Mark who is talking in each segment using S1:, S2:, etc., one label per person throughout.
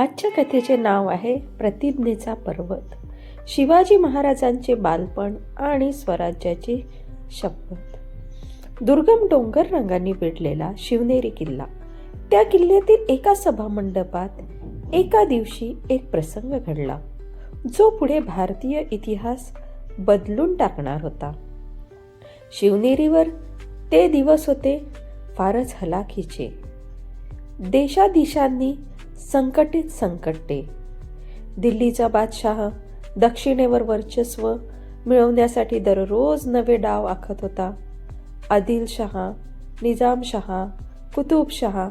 S1: आजच्या कथेचे नाव आहे प्रतिज्ञेचा पर्वत. शिवाजी महाराजांचे बालपण आणि स्वराज्याची शपथ. दुर्गम डोंगर रंगांनी वेढलेला शिवनेरी किल्ला. त्या किल्ल्यातील एका सभामंडपात एका दिवशी एक प्रसंग घडला. जो पुढे भारतीय इतिहास बदलून टाकणार होता. शिवनेरीवर ते दिवस होते फारच हलाखीचे. देशादिशांनी संकटित संकटे दिल्लीचा बादशाह दक्षिणेवर वर्चस्व मिळवण्यासाठी दररोज नवे डाव आखत होता. आदिलशहा निजामशहा कुतुबशहा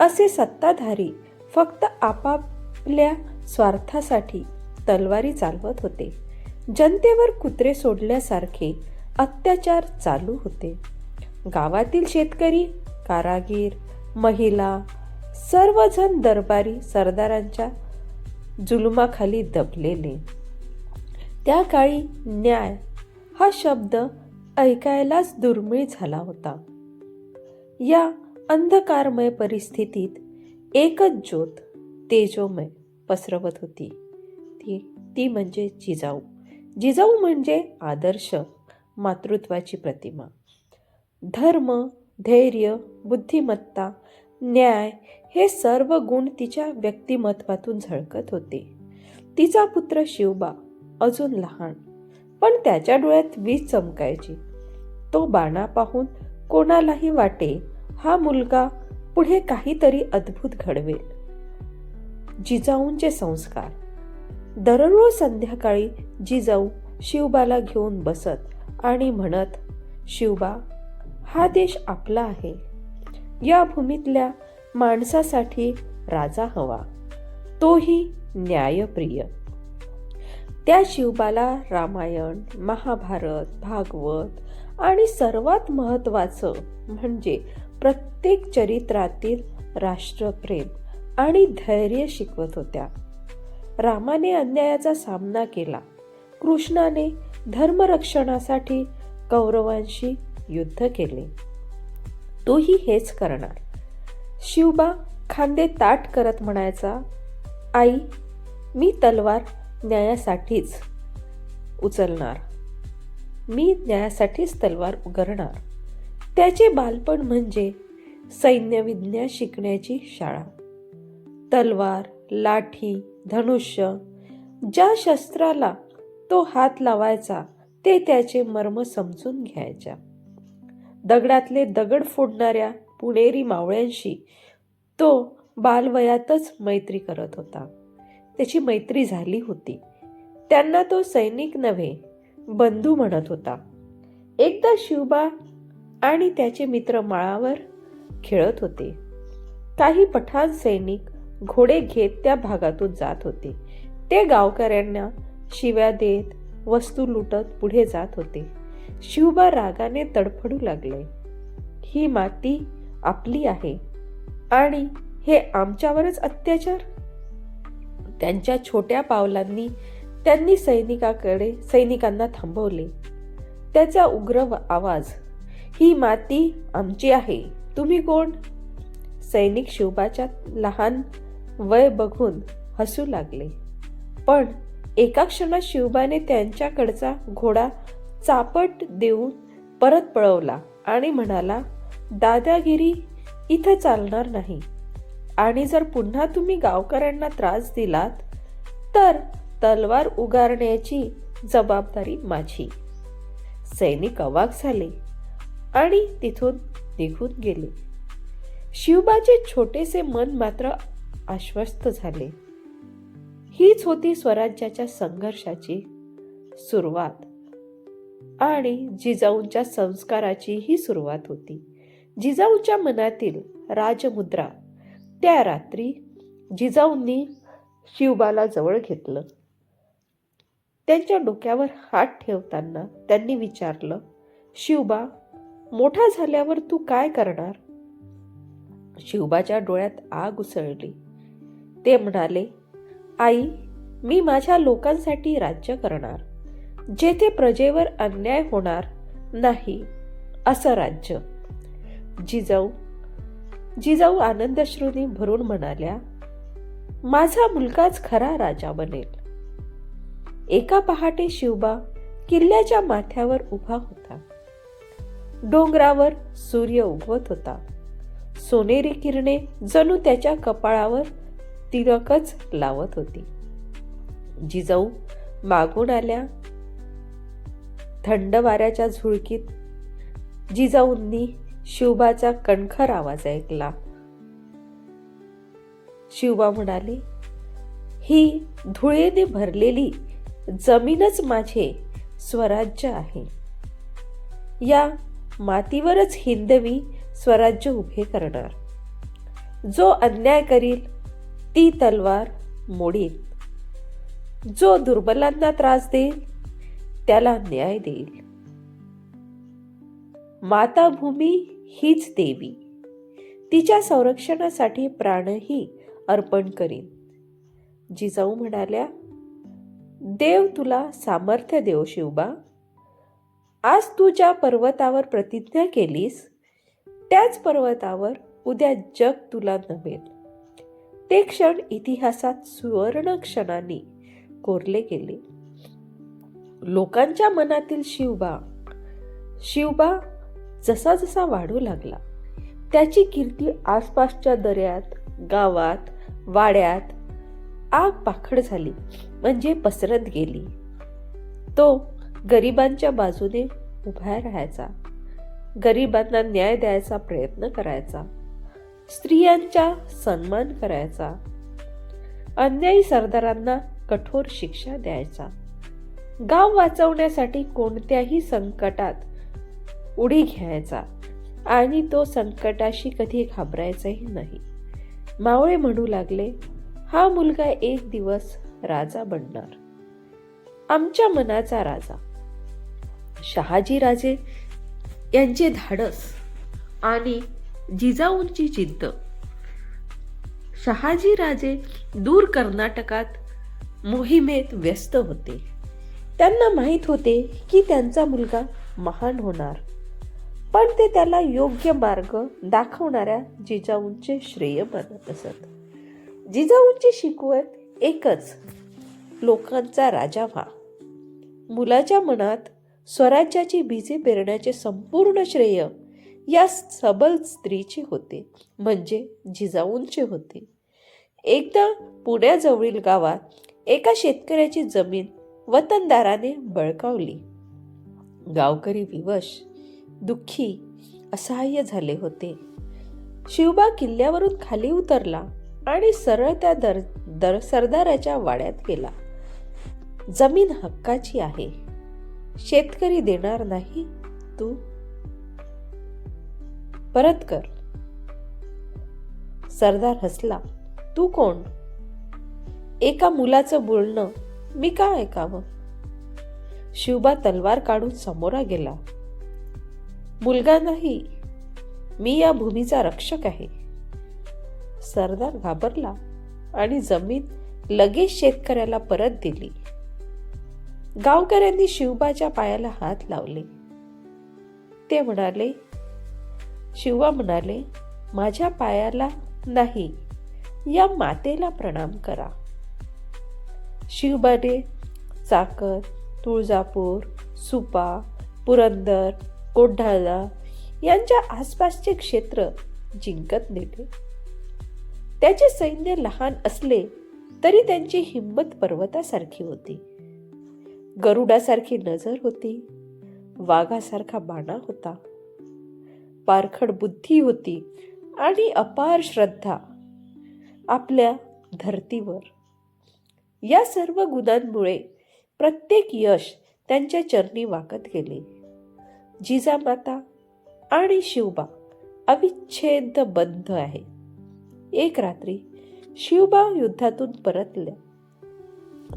S1: असे सत्ताधारी फक्त आपापल्या स्वार्थासाठी तलवारी चालवत होते. जनतेवर कुत्रे सोडल्यासारखे अत्याचार चालू होते. गावातील शेतकरी कारागीर महिला सर्वजण दरबारी सरदारांच्या जुलुमाखाली दबलेले. त्या काळी न्याय हा शब्द ऐकायलाच दुर्मिळ झाला होता. या अंधकारमय परिस्थितीत एकच ज्योत तेजोमय पसरवत होती. ती ती म्हणजे जिजाऊ. जिजाऊ म्हणजे आदर्श मातृत्वाची प्रतिमा. धर्म धैर्य बुद्धिमत्ता न्याय हे सर्व गुण तिच्या व्यक्तिमत्वातून झळकत होते. तिचा पुत्र शिवबा अजून लहान पण त्याच्या डोळ्यात वीज चमकायची. तो बाणा पाहून कोणालाही वाटे हा मुलगा पुढे काहीतरी अद्भुत घडवेल. जिजाऊंचे संस्कार. दररोज संध्याकाळी जिजाऊ शिवबाला घेऊन बसत आणि म्हणत शिवबा हा देश आपला आहे. या भूमीतल्या माणसासाठी राजा हवा. तोही न्यायप्रिय. त्या शिवबाला रामायण महाभारत भागवत आणि सर्वात महत्वाचं म्हणजे प्रत्येक चरित्रातील राष्ट्रप्रेम आणि धैर्य शिकवत होत्या. रामाने अन्यायाचा सामना केला. कृष्णाने धर्मरक्षणासाठी कौरवांशी युद्ध केले. तोही हेच करणार. शिवबा खांदे ताट करत म्हणायचा आई मी तलवार न्यायासाठीच उचलणार. मी न्यायासाठीच तलवार उगरणार त्याचे बालपण म्हणजे सैन्यविज्ञा शिकण्याची शाळा. तलवार लाठी धनुष्य ज्या शस्त्राला तो हात लावायचा ते त्याचे मर्म समजून घ्यायच्या. दगडातले दगड फोडणाऱ्या पुणेरी मावळ्यांशी तो बालवयातच मैत्री करत होता. त्याची मैत्री झाली होती. त्यांना तो सैनिक नव्हे बंधू म्हणत होता. एकदा शिवबा आणि त्याचे मित्र माळावर खेळत होते. काही पठाण सैनिक घोडे घेत त्या भागातून जात होते. ते गावकऱ्यांना शिव्या देत वस्तू लुटत पुढे जात होते. शिवबा रागाने तडफडू लागले. ही माती आपली आहे. आणि हे आमच्यावरच अत्याचार? त्यांच्या छोट्या पावलांनी त्यांनी सैनिकाकडे सैनिकांना थांबवले. त्याचा उग्र आवाज ही माती आमची आहे. तुम्ही कोण? सैनिक शिवबाच्या लहान वय बघून हसू लागले. पण एका क्षणात शिवबाने त्यांच्याकडचा घोडा चापट देऊन परत पळवला आणि म्हणाला दादागिरी इथं चालणार नाही. आणि जर पुन्हा तुम्ही गावकऱ्यांना त्रास दिलात तर तलवार उगारण्याची जबाबदारी माझी. सैनिक अवाक झाले आणि तिथून निघून गेले. शिवबाचे छोटेसे मन मात्र आश्वस्त झाले. हीच होती स्वराज्याच्या संघर्षाची सुरुवात. आणि जिजाऊंच्या संस्काराची ही सुरुवात होती. जिजाऊच्या मनातील राजमुद्रा त्या रात्री जिजाऊंनी शिवबाला जवळ घेतलं. त्यांच्या डोक्यावर हात ठेवताना त्यांनी विचारलं शिवबा मोठा झाल्यावर तू काय करणार? शिवबाच्या डोळ्यात आग उसळली. ते म्हणाले आई मी माझ्या लोकांसाठी राज्य करणार. जेथे प्रजेवर अन्याय होणार नाही असं राज्य. जिजाऊ जिजाऊ आनंदश्रूंनी भरून म्हणाल्या माझा मुलगाच खरा राजा बनेल. एका पहाटे शिवबा किल्ल्याच्या माथ्यावर उभा होता. डोंगरावर सूर्य उगवत होता. सोनेरी किरणे जणू त्याच्या कपाळावर तिलकच लावत होती. जिजाऊ मागून आल्या थंड वाऱ्याच्या झुळकीत जिजाऊंनी शिवबाचा कणखर आवाज ऐकला. शिवबा म्हणाले ही धुळेने भरलेली जमीनच माझे स्वराज्य आहे. या मातीवरच हिंदवी स्वराज्य उभे करणार. जो अन्याय करील ती तलवार मोडील जो दुर्बलांना त्रास देईल त्याला न्याय देईल. माताभूमी हीच देवी. तिच्या संरक्षणासाठी प्राणही अर्पण करीन. जिजाऊ म्हणाल्या देव तुला सामर्थ्य देव शिवबा. आज तू ज्या पर्वतावर प्रतिज्ञा केलीस त्याच पर्वतावर उद्या जग तुला नमेल. ते क्षण इतिहासात सुवर्ण क्षणांनी कोरले गेले. लोकांच्या मनातील शिवबा शिवबा जसा जसा वाढू लागला त्याची कीर्ती आसपासच्या दऱ्यात गावात वाड्यात आग पाखड झाली म्हणजे पसरत गेली. तो गरिबांच्या बाजूने उभा राहायचा. गरिबांना न्याय द्यायचा प्रयत्न करायचा. स्त्रियांचा सन्मान करायचा. अन्यायी सरदारांना कठोर शिक्षा द्यायचा. गाव वाचवण्यासाठी कोणत्याही संकटात उडी घ्यायचा आणि तो संकटाशी कधी घाबरायचाही नाही. मावळे म्हणू लागले हा मुलगा एक दिवस राजा बनणार. आमच्या मनाचा राजा. शहाजी राजे यांचे धाडस आणि जिजाऊंची जिद्द. शहाजी राजे दूर कर्नाटकात मोहिमेत व्यस्त होते. त्यांना माहीत होते की त्यांचा मुलगा महान होणार. पण ते त्याला योग्य मार्ग दाखवणाऱ्या जिजाऊंचे श्रेय मानत असत. जिजाऊंची शिकवत एकच लोकांचा राजा व्हा. मुलाच्या मनात स्वराज्याची बीजे पेरण्याचे संपूर्ण श्रेय या सबल स्त्रीचे होते म्हणजे जिजाऊंचे होते. एकदा पुण्याजवळील गावात एका शेतकऱ्याची जमीन वतनदाराने बळकावली. गावकरी विवश दुःखी असहाय्य झाले होते. शिवबा किल्ल्यावरून खाली उतरला आणि सरळ त्या दर दर सरदाराच्या वाड्यात गेला. जमीन हक्काची आहे. शेतकरी देणार नाही तू. परत कर. सरदार हसला. तू कोण? एका मुलाचं बोलणं मी का ऐकावं? शिवबा तलवार काढून समोरा गेला. मुलगा नाही मी या भूमीचा रक्षक आहे. सरदार घाबरला आणि जमीन लगेच शेतकऱ्याला परत दिली. गावकऱ्यांनी शिवबाच्या पायाला हात लावले. ते म्हणाले शिवबा म्हणाले माझ्या पायाला नाही या मातेला प्रणाम करा. शिवबाने चाकत तुळजापूर सुपा पुरंदर कोढाळा यांच्या आसपासचे क्षेत्र जिंकत नेले. त्याचे सैन्य लहान असले तरी त्यांची हिंमत पर्वतासारखी होती. गरुडासारखी नजर होती. वाघासारखा बाणा होता. पारखड बुद्धी होती आणि अपार श्रद्धा आपल्या धर्तीवर. या सर्व गुणांमुळे प्रत्येक यश त्यांच्या चरणी वाकत गेले. जिजामाता आणि शिवबा अविच्छेद बंध आहे. एक रात्री शिवबा युद्धातून परतल्या.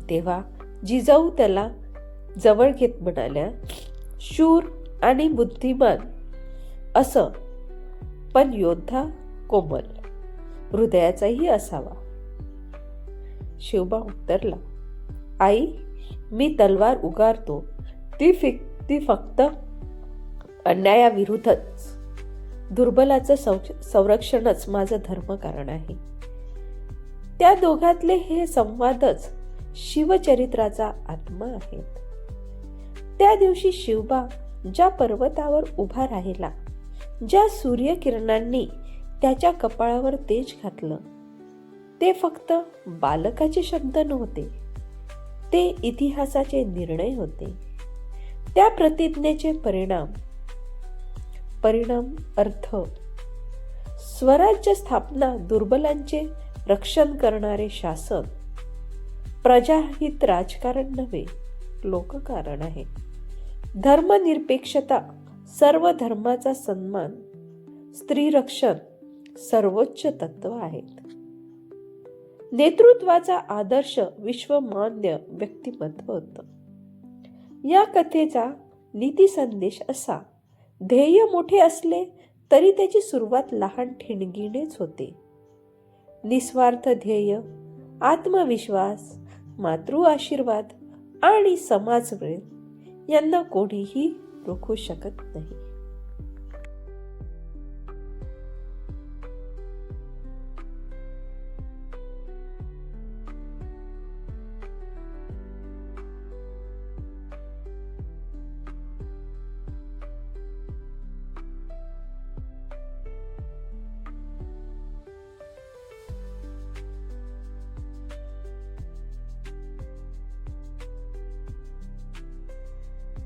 S1: तेव्हा जिजाऊ त्याला जवळ घेत म्हणाल्या शूर आणि बुद्धिमान असं पण योद्धा कोमल. हृदयाचाही असावा. शिवबा उत्तरला आई मी तलवार उगारतो. ती फिक ती फक्त अन्यायाविरुद्धच. दुर्बलाचं संरक्षणच माझं धर्मकारण आहे. त्या दोघातले हे संवादच शिवचरित्राचा आत्मा आहेत. त्या दिवशी शिवबा ज्या पर्वतावर उभा राहिला ज्या सूर्यकिरणांनी त्याच्या कपाळावर तेज घातलं ते फक्त बालकाचे शब्द नव्हते ते इतिहासाचे निर्णय होते. त्या प्रतिज्ञेचे परिणाम परिणाम अर्थ स्वराज्य स्थापना दुर्बलांचे रक्षण करणारे शासन प्रजाहित राजकारण नव्हे लोककारण आहे. धर्मनिरपेक्षता सर्व धर्माचा सन्मान स्त्री रक्षण सर्वोच्च तत्व आहेत. नेतृत्वाचा आदर्श विश्वमान्य व्यक्तिमत्व होत. या कथेचा नीती संदेश असा ध्येय मोठे असले तरी त्याची सुरुवात लहान ठिणगीनेच होते. निस्वार्थ ध्येय आत्मविश्वास मातृ आशीर्वाद आणि समाजप्रेम यांना कोणीही रोखू शकत नाही.